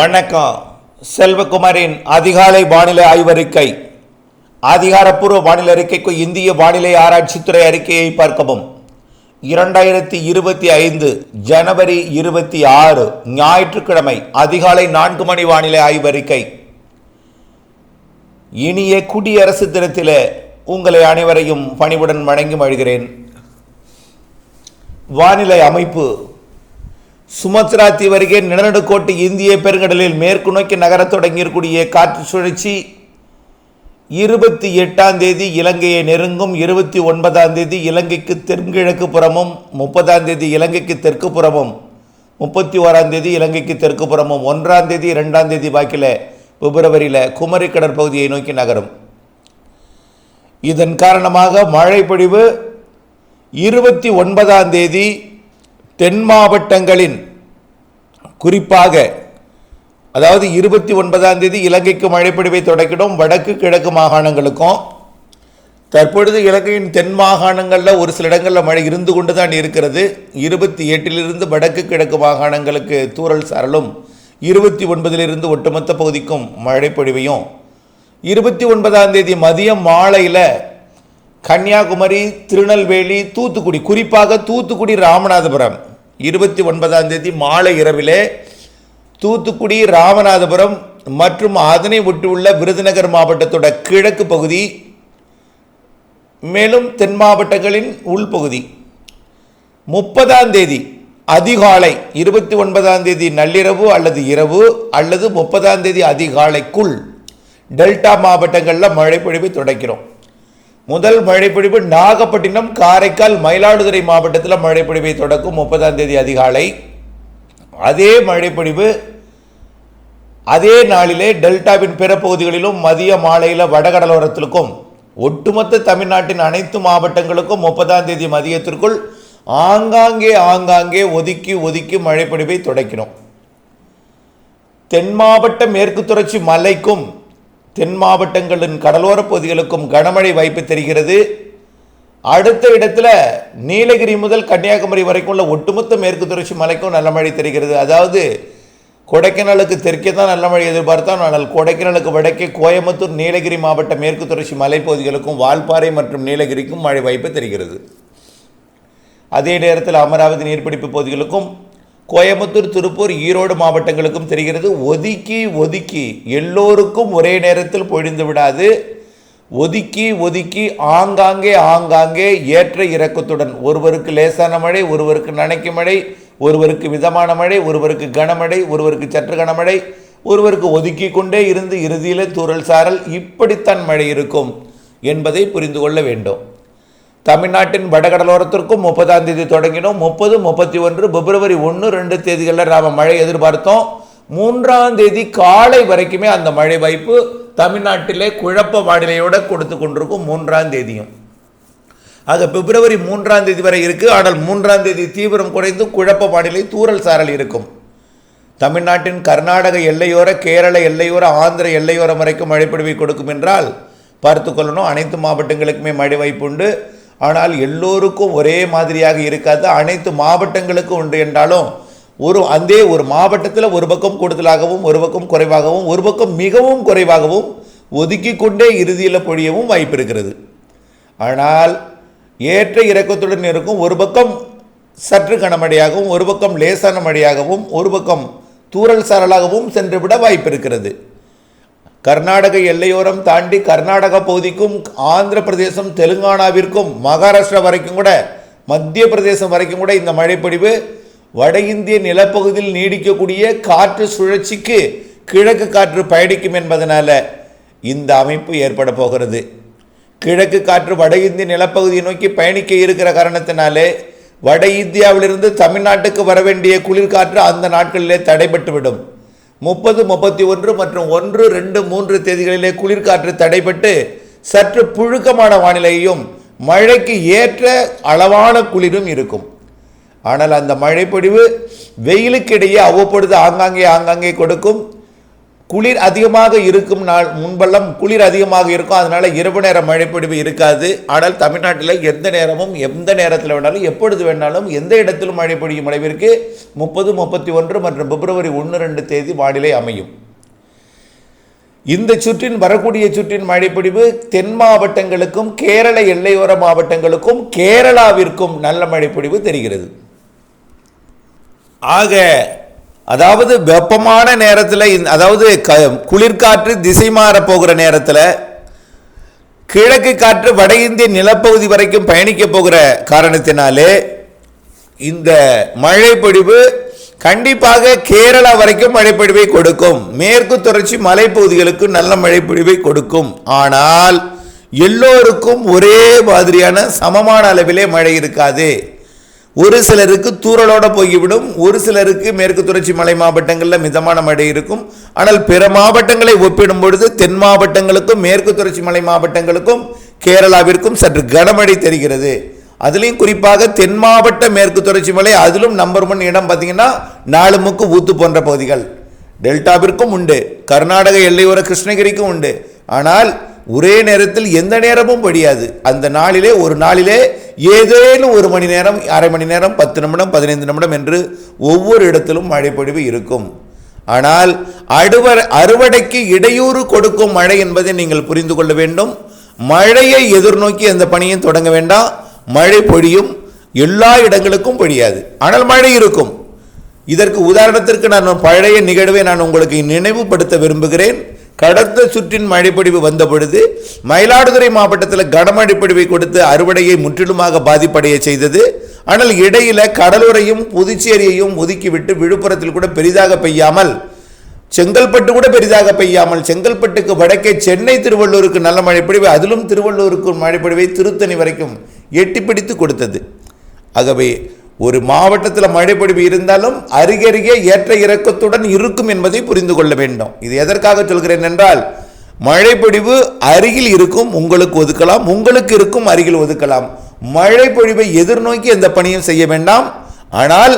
வணக்கம். செல்வகுமாரின் அதிகாலை வானிலை ஆய்வறிக்கை. அதிகாரப்பூர்வ வானிலை அறிக்கைக்கு இந்திய வானிலை ஆராய்ச்சித்துறை அறிக்கையை பார்க்கவும். இரண்டாயிரத்தி இருபத்தி ஐந்து ஜனவரி இருபத்தி ஆறு ஞாயிற்றுக்கிழமை அதிகாலை நான்கு மணி வானிலை ஆய்வறிக்கை. இனிய குடியரசு தினத்தில் உங்களை அனைவரையும் பணிவுடன் வணங்கி மழுகிறேன் வானிலை அமைப்பு சுமத்ரா தீவு அருகே நிலநடுக்கோட்டு இந்திய பெருங்கடலில் மேற்கு நோக்கி நகரத் தொடங்கியிருக்கூடிய காற்று சுழற்சி இருபத்தி எட்டாம் தேதி இலங்கையை நெருங்கும் இருபத்தி ஒன்பதாம் தேதி இலங்கைக்கு தென்கிழக்கு புறமும் முப்பதாம் தேதி இலங்கைக்கு தெற்கு புறமும் முப்பத்தி ஓராம் தேதி இலங்கைக்கு தெற்கு புறமும் ஒன்றாம் தேதி இரண்டாம் தேதி வாக்கில் பிப்ரவரியில் குமரி கடற்பகுதியை நோக்கி நகரும். இதன் காரணமாக மழை பொழிவு இருபத்தி ஒன்பதாம் தேதி தென் மாவட்டங்களின் குறிப்பாக அதாவது இருபத்தி ஒன்பதாம் தேதி இலங்கைக்கு மழைப்பொழிவை தொடக்கிடும் வடக்கு கிழக்கு மாகாணங்களுக்கும் தற்பொழுது இலங்கையின் தென் மாகாணங்களில் ஒரு சில இடங்களில் மழை இருந்து கொண்டு தான் இருக்கிறது. இருபத்தி எட்டிலிருந்து வடக்கு கிழக்கு மாகாணங்களுக்கு தூறல் சரலும் இருபத்தி ஒன்பதிலிருந்து ஒட்டுமொத்த பகுதிக்கும் மழைப்பொழிவையும். இருபத்தி ஒன்பதாம் தேதி மதியம் மாலையில் கன்னியாகுமரி திருநெல்வேலி தூத்துக்குடி குறிப்பாக தூத்துக்குடி ராமநாதபுரம் இருபத்தி ஒன்பதாம் தேதி மாலை இரவிலே தூத்துக்குடி ராமநாதபுரம் மற்றும் அதனை ஒட்டியுள்ள விருதுநகர் மாவட்டத்தோட கிழக்கு பகுதி மேலும் தென் மாவட்டங்களின் உள்பகுதி. முப்பதாம் தேதி அதிகாலை இருபத்தி ஒன்பதாம் தேதி நள்ளிரவு அல்லது இரவு அல்லது முப்பதாம் தேதி அதிகாலைக்குள் டெல்டா மாவட்டங்களில் மழைப்பொழிவை தொடக்கிறோம். முதல் மழைப்பொழிவு நாகப்பட்டினம் காரைக்கால் மயிலாடுதுறை மாவட்டத்தில் மழைப்பொழிவை தொடக்கும் முப்பதாம் தேதி அதிகாலை. அதே மழைப்பொழிவு அதே நாளிலே டெல்டாவின் பிற பகுதிகளிலும் மதிய மாலையில் வடகடலோரத்திற்கும் ஒட்டுமொத்த தமிழ்நாட்டின் அனைத்து மாவட்டங்களுக்கும் முப்பதாம் தேதி மதியத்திற்குள் ஆங்காங்கே ஆங்காங்கே ஒதுக்கி ஒதுக்கி மழைப்பொழிவை தொடக்கினோம். தென் மாவட்ட மேற்கு தொடர்ச்சி மலைக்கும் தென் மாவட்டங்களின் கடலோர பகுதிகளுக்கும் கனமழை வாய்ப்பு தெரிகிறது. அடுத்த இடத்துல நீலகிரி முதல் கன்னியாகுமரி வரைக்கும் உள்ள ஒட்டுமொத்த மேற்கு தொடர்ச்சி மலைக்கும் நல்ல மழை தெரிகிறது. அதாவது கொடைக்கானலுக்கு தெற்கே தான் நல்ல மழை எதிர்பார்த்தான். ஆனால் கொடைக்கானலுக்கு வடக்கே கோயம்புத்தூர் நீலகிரி மாவட்ட மேற்கு தொடர்ச்சி மலைப்பகுதிகளுக்கும் வால்பாறை மற்றும் நீலகிரிக்கும் மழை வாய்ப்பு தெரிகிறது. அதே நேரத்தில் அமராவதி நீர்பிடிப்பு பகுதிகளுக்கும் கோயம்புத்தூர் திருப்பூர் ஈரோடு மாவட்டங்களுக்கும் தெரிகிறது. ஒதுக்கி ஒதுக்கி. எல்லோருக்கும் ஒரே நேரத்தில் பொழிந்து விடாது. ஒதுக்கி ஒதுக்கி ஆங்காங்கே ஆங்காங்கே ஏற்ற இறக்கத்துடன். ஒருவருக்கு லேசான மழை ஒருவருக்கு நனைக்கும் மழை ஒருவருக்கு மிதமான மழை ஒருவருக்கு கனமழை ஒருவருக்கு சற்று கனமழை ஒருவருக்கு ஒதுக்கி கொண்டே இருந்து இறுதியில் தூரல் சாரல் இப்படித்தான் மழை இருக்கும் என்பதை புரிந்து கொள்ள வேண்டும். தமிழ்நாட்டின் வடகடலோரத்திற்கும் முப்பதாம் தேதி தொடங்கினோம். முப்பது முப்பத்தி ஒன்று பிப்ரவரி ஒன்று ரெண்டு தேதிகளில் நாம் மழை எதிர்பார்த்தோம். மூன்றாம் தேதி காலை வரைக்குமே அந்த மழை வாய்ப்பு தமிழ்நாட்டிலே குழப்ப வானிலையோடு கொடுத்து கொண்டிருக்கும் மூன்றாம் தேதியும். ஆக பிப்ரவரி மூன்றாம் தேதி வரை இருக்குது ஆனால் மூன்றாம் தேதி தீவிரம் குறைந்து குழப்ப வானிலை தூறல் சாரல் இருக்கும். தமிழ்நாட்டின் கர்நாடக எல்லையோர கேரள எல்லையோர ஆந்திர எல்லையோரம் வரைக்கும் மழைப்பொழிவை கொடுக்கும் என்றால் பார்த்து கொள்ளணும். அனைத்து மாவட்டங்களுக்குமே மழை வாய்ப்பு உண்டு. ஆனால் எல்லோருக்கும் ஒரே மாதிரியாக இருக்காது. அனைத்து மாவட்டங்களுக்கும் உண்டு என்றாலும் ஒரு அந்த ஒரு மாவட்டத்தில் ஒரு பக்கம் கூடுதலாகவும் ஒரு பக்கம் குறைவாகவும் ஒரு பக்கம் மிகவும் குறைவாகவும் ஒதுக்கி கொண்டே இறுதியில் பொழியவும் வாய்ப்பு இருக்கிறது. ஆனால் ஏற்ற இறக்கத்துடன் இருக்கும் ஒரு பக்கம் சற்று கனமழையாகவும் ஒரு பக்கம் லேசான மழையாகவும் ஒரு பக்கம் தூறல் சாரலாகவும் சென்றுவிட வாய்ப்பு இருக்கிறது. கர்நாடக எல்லையோரம் தாண்டி கர்நாடக பகுதிக்கும் ஆந்திர பிரதேசம் தெலுங்கானாவிற்கும் மகாராஷ்டிரா வரைக்கும் கூட மத்திய பிரதேசம் வரைக்கும் கூட இந்த மழைப்பொழிவு வட இந்திய நிலப்பகுதியில் நீடிக்கக்கூடிய காற்று சுழற்சிக்கு கிழக்கு காற்று பயணிக்கும் என்பதனால இந்த அமைப்பு ஏற்பட போகிறது. கிழக்கு காற்று வட இந்திய நிலப்பகுதியை நோக்கி பயணிக்க இருக்கிற காரணத்தினாலே வட இந்தியாவிலிருந்து தமிழ்நாட்டுக்கு வர வேண்டிய குளிர்காற்று அந்த நாட்களிலே தடைபட்டுவிடும். முப்பது முப்பத்தி ஒன்று மற்றும் ஒன்று ரெண்டு மூன்று தேதிகளிலே குளிர்காற்று தடைபட்டு சற்று புழுக்கமான வானிலையும் மழைக்கு ஏற்ற அளவான குளிரும் இருக்கும். ஆனால் அந்த மழைப்பொழிவு வெயிலுக்கிடையே அவ்வப்பொழுது ஆங்காங்கே ஆங்காங்கே கொடுக்கும். குளிர் அதிகமாக இருக்கும் நாள் முன்பெல்லாம் குளிர் அதிகமாக இருக்கும். அதனால் இரவு நேர மழைப்பொழிவு இருக்காது. ஆனால் தமிழ்நாட்டில் எந்த நேரமும் எந்த நேரத்தில் வேணாலும் எப்பொழுது வேணாலும் எந்த இடத்திலும் மழை பொழியும் அளவிற்கு முப்பது முப்பத்தி ஒன்று மற்றும் பிப்ரவரி ஒன்று ரெண்டு தேதி வானிலை அமையும். இந்த சுற்றின் வரக்கூடிய சுற்றின் மழைப்பொழிவு தென் மாவட்டங்களுக்கும் கேரள எல்லையோர மாவட்டங்களுக்கும் கேரளாவிற்கும் நல்ல மழைப்பொழிவு தெரிகிறது. ஆக அதாவது வெப்பமான நேரத்தில் அதாவது க குளிர்காற்று திசை மாற போகிற நேரத்தில் கிழக்கு காற்று வட இந்திய நிலப்பகுதி வரைக்கும் பயணிக்க போகிற காரணத்தினாலே இந்த மழைப்பொழிவு கண்டிப்பாக கேரளா வரைக்கும் மழைப்பொழிவை கொடுக்கும். மேற்கு தொடர்ச்சி மலைப்பகுதிகளுக்கு நல்ல மழைப்பொழிவை கொடுக்கும். ஆனால் எல்லோருக்கும் ஒரே மாதிரியான சமமான அளவிலே மழை இருக்காது. ஒரு சிலருக்கு தூரலோடு போய்விடும் ஒரு சிலருக்கு மேற்கு தொடர்ச்சி மலை மாவட்டங்களில் மிதமான மழை இருக்கும். ஆனால் பிற மாவட்டங்களை ஒப்பிடும் பொழுது தென் மாவட்டங்களுக்கும் மேற்கு தொடர்ச்சி மலை மாவட்டங்களுக்கும் கேரளாவிற்கும் சற்று கனமழை தெரிகிறது. அதுலேயும் குறிப்பாக தென் மாவட்ட மேற்கு தொடர்ச்சி மலை அதிலும் நம்பர் ஒன் இடம் பார்த்தீங்கன்னா நாலுமுக்கு ஊத்து போன்ற பகுதிகள். டெல்டாவிற்கும் உண்டு கர்நாடக எல்லையோர கிருஷ்ணகிரிக்கும் உண்டு. ஆனால் ஒரே நேரத்தில் எந்த நேரமும் படியாது அந்த நாளிலே ஒரு நாளிலே ஏதேனும் ஒரு மணி நேரம் அரை மணி நேரம் பத்து நிமிடம் பதினைந்து நிமிடம் என்று ஒவ்வொரு இடத்திலும் மழை பொழிவு இருக்கும். ஆனால் அடுவர் அறுவடைக்கு இடையூறு கொடுக்கும் மழை என்பதை நீங்கள் புரிந்து கொள்ள வேண்டும். மழையை எதிர்நோக்கி அந்த பணியும் தொடங்க வேண்டாம். மழை பொழியும். எல்லா இடங்களுக்கும் பொழியாது. ஆனால் மழை இருக்கும். இதற்கு உதாரணத்திற்கு நான் பழைய நிகழ்வை நான் உங்களுக்கு நினைவுபடுத்த விரும்புகிறேன். கடந்த சுற்றின் மழைப்பொழிவு வந்த பொழுது மயிலாடுதுறை மாவட்டத்தில் கனமழை பொழிவை கொடுத்து அறுவடையை முற்றிலுமாக பாதிப்படைய செய்தது. ஆனால் இடையில கடலூரையும் புதுச்சேரியையும் ஒதுக்கிவிட்டு விழுப்புரத்தில் கூட பெரிதாக பெய்யாமல் செங்கல்பட்டு கூட பெரிதாக பெய்யாமல் செங்கல்பட்டுக்கு வடக்கே சென்னை திருவள்ளூருக்கு நல்ல மழைப்பொழிவு அதிலும் திருவள்ளூருக்கு மழைப்பொழிவை திருத்தணி வரைக்கும் எட்டி பிடித்து கொடுத்தது. ஆகவே ஒரு மாவட்டத்தில் மழைப்பொழிவு இருந்தாலும் அருகருகே ஏற்ற இறக்கத்துடன் இருக்கும் என்பதை புரிந்து கொள்ள வேண்டும். இது எதற்காக சொல்கிறேன் என்றால் மழைப்பொழிவு அருகில் இருக்கும் உங்களுக்கு ஒதுக்கலாம் உங்களுக்கு இருக்கும் அருகில் ஒதுக்கலாம். மழைப்பொழிவை எதிர்நோக்கி எந்த பணியும் செய்ய வேண்டாம். ஆனால்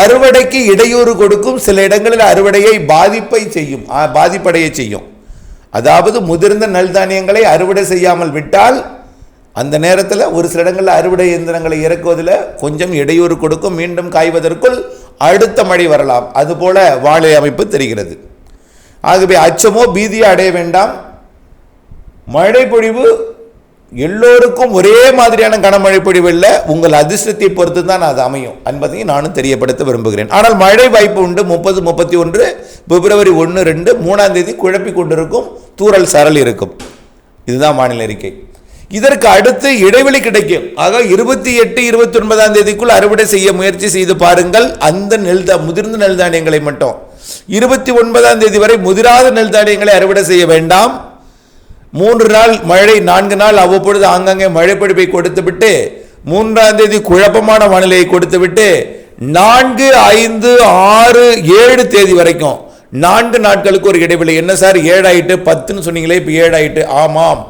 அறுவடைக்கு இடையூறு கொடுக்கும் சில இடங்களில் அறுவடையை பாதிப்பை செய்யும் பாதிப்படைய செய்யும். அதாவது முதிர்ந்த நல்தானியங்களை அறுவடை செய்யாமல் விட்டால் அந்த நேரத்தில் ஒரு சில இடங்களில் அறுவடை இயந்திரங்களை இறக்குவதில் கொஞ்சம் இடையூறு கொடுக்கும். மீண்டும் காய்வதற்குள் அடுத்த மழை வரலாம். அதுபோல வாழை அமைப்பு தெரிகிறது. ஆகவே அச்சமோ பீதியோ அடைய வேண்டாம். மழை பொழிவு எல்லோருக்கும் ஒரே மாதிரியான கனமழை பொழிவு இல்லை. உங்கள் அதிர்ஷ்டத்தை பொறுத்து தான் அது அமையும். என்பதையும் நானும் தெரியப்படுத்த விரும்புகிறேன். ஆனால் மழை வாய்ப்பு உண்டு. முப்பது முப்பத்தி ஒன்று பிப்ரவரி ஒன்று ரெண்டு மூணாம் தேதி குழப்பி கொண்டிருக்கும். தூறல் சரல் இருக்கும். இதுதான் வானிலை அறிக்கை. இதற்கு அடுத்து இடைவெளி கிடைக்கும். ஆக இருபத்தி எட்டு இருபத்தி ஒன்பதாம் தேதிக்குள் அறுவடை செய்ய முயற்சி செய்து பாருங்கள். அந்த நெல் முதிர்ந்த நெல் தானியங்களை மட்டும். இருபத்தி ஒன்பதாம் தேதி வரை முதிராத நெல் தானியங்களை அறுவடை செய்ய வேண்டாம். மூன்று நாள் மழை நான்கு நாள் அவ்வப்பொழுது ஆங்காங்கே மழை பொழிவை கொடுத்துவிட்டு மூன்றாம் தேதி குழப்பமான வானிலையை கொடுத்துவிட்டு நான்கு ஐந்து ஆறு ஏழு தேதி வரைக்கும் நான்கு நாட்களுக்கு ஒரு இடைவெளி. என்ன சார்? ஏழாயிட்டு பத்துன்னு சொன்னீங்களே இப்போ ஏழாயிட்டு. ஆமாம்.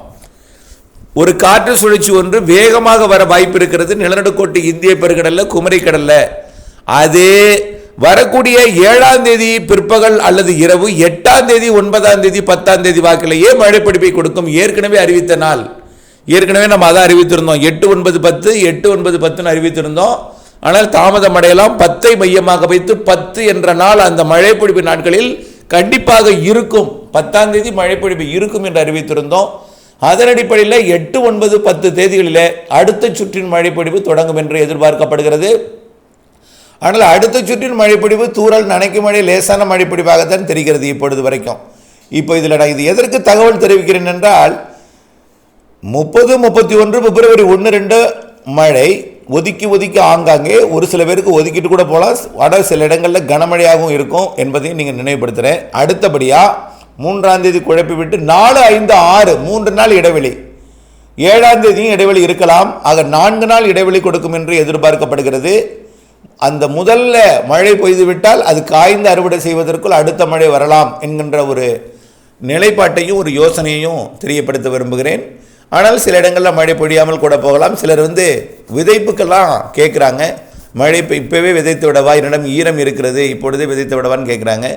ஒரு காற்று சுழற்சி ஒன்று வேகமாக வர வாய்ப்பு இருக்கிறது. நிலநடுக்கோட்டு இந்திய பெருங்கடல்ல குமரி கடல்ல. அது வரக்கூடிய ஏழாம் தேதி பிற்பகல் அல்லது இரவு எட்டாம் தேதி ஒன்பதாம் தேதி பத்தாம் தேதி வாக்கிலேயே மழைப்பிடிப்பை கொடுக்கும். ஏற்கனவே அறிவித்த நாள். ஏற்கனவே நம்ம அதான் அறிவித்திருந்தோம். எட்டு ஒன்பது பத்து எட்டு ஒன்பது பத்துன்னு அறிவித்திருந்தோம். ஆனால் தாமதம் அடையலாம். பத்தை மையமாக வைத்து பத்து என்ற நாள் அந்த மழைப்பொழிவு நாட்களில் கண்டிப்பாக இருக்கும். பத்தாம் தேதி மழைப்பிடிப்பு இருக்கும் என்று அறிவித்திருந்தோம். அதன் அடிப்படையில் எட்டு ஒன்பது பத்து தேதிகளில் அடுத்த சுற்றின் மழைப்பொழிவு தொடங்கும் என்று எதிர்பார்க்கப்படுகிறது. ஆனால் அடுத்த சுற்றின் மழைப்பொழிவு தூறல் நனைக்கும் மழை லேசான மழைப்பொழிவாகத்தான் தெரிகிறது இப்பொழுது வரைக்கும். இப்போ இதில் நான் இது எதற்கு தகவல் தெரிவிக்கிறேன் என்றால் முப்பது முப்பத்தி ஒன்று பிப்ரவரி ஒன்று ரெண்டு மழை ஒதுக்கி ஒதுக்கி ஆங்காங்கே ஒரு சில பேருக்கு ஒதுக்கிட்டு கூட போகலாம். ஆனால் சில இடங்களில் கனமழையாகவும் இருக்கும் என்பதையும் நீங்கள் நினைவுபடுத்துகிறேன். அடுத்தபடியாக மூன்றாம் தேதி குழப்பி விட்டு நாலு ஐந்து ஆறு மூன்று நாள் இடைவெளி. ஏழாம் தேதியும் இடைவெளி இருக்கலாம். ஆக நான்கு நாள் இடைவெளி கொடுக்கும் என்று எதிர்பார்க்கப்படுகிறது. அந்த முதல்ல மழை பெய்துவிட்டால் அது காய்ந்து அறுவடை செய்வதற்குள் அடுத்த மழை வரலாம் என்கின்ற ஒரு நிலைப்பாட்டையும் ஒரு யோசனையையும் தெரியப்படுத்த விரும்புகிறேன். ஆனால் சில இடங்களில் மழை பொழியாமல் கூட போகலாம். சிலர் வந்து விதைப்புக்கெல்லாம் கேட்குறாங்க மழை இப்போ இப்போவே விதைத்து விடவா? என்னிடம் ஈரம் இருக்கிறது. இப்பொழுதே விதைத்து விடவான்னு கேட்குறாங்க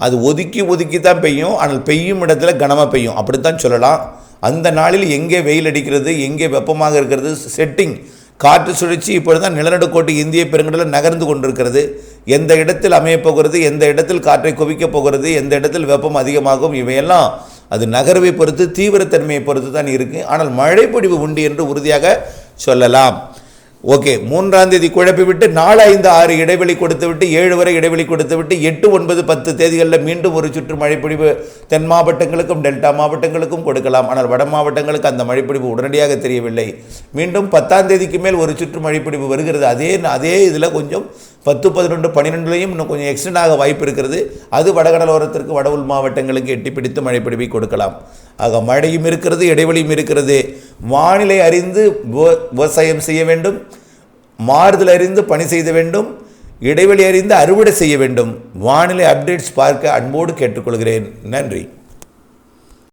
அது ஒதுக்கி ஒதுக்கி தான் பெய்யும். ஆனால் பெய்யும் இடத்துல கனமாக பெய்யும். அப்படித்தான் சொல்லலாம். அந்த நாளில் எங்கே வெயில் அடிக்கிறது எங்கே வெப்பமாக இருக்கிறது செட்டிங் காற்று சுழற்சி இப்பொழுது தான் நிலநடுக்கோட்டு இந்திய பெருங்கடலில் நகர்ந்து கொண்டிருக்கிறது. எந்த இடத்தில் அமையப் போகிறது எந்த இடத்தில் காற்றை குவிக்கப் போகிறது எந்த இடத்தில் வெப்பம் அதிகமாகும் இவையெல்லாம் அது நகர்வை பொறுத்து தீவிரத்தன்மையை பொறுத்து தான் இருக்குது ஆனால் மழை உண்டு என்று உறுதியாக சொல்லலாம். ஓகே மூன்றாம் தேதி குழப்பி விட்டு நாலு ஐந்து ஆறு இடைவெளி கொடுத்து விட்டு ஏழு வரை இடைவெளி கொடுத்து விட்டு எட்டு ஒன்பது பத்து தேதிகளில் மீண்டும் ஒரு சுற்று மழைப்பொழிவு தென் மாவட்டங்களுக்கும் டெல்டா மாவட்டங்களுக்கும் கொடுக்கலாம். ஆனால் வட மாவட்டங்களுக்கு அந்த மழைப்பொழிவு உடனடியாக தெரியவில்லை. மீண்டும் பத்தாம் தேதிக்கு மேல் ஒரு சுற்று மழைப்பொழிவு வருகிறது. அதே அதே இதில் கொஞ்சம் பத்து பதினொன்று பன்னிரெண்டுலையும் இன்னும் கொஞ்சம் எக்ஸ்டெண்ட் ஆக வாய்ப்பு இருக்கிறது. அது வடகடலோரத்திற்கு வட உள் மாவட்டங்களுக்கு எட்டி பிடித்து மழைப்பொழிவை கொடுக்கலாம். ஆக மழையும் இருக்கிறது இடைவெளியும் இருக்கிறது. வானிலை அறிந்து விவ- விவசாயம் செய்ய வேண்டும். மாறுதல் அறிந்து பணி செய்த வேண்டும். இடைவெளி அறிந்து அறுவடை செய்ய வேண்டும். வானிலை அப்டேட்ஸ் பார்க்க அன்போடு கேட்டுக்கொள்கிறேன். நன்றி.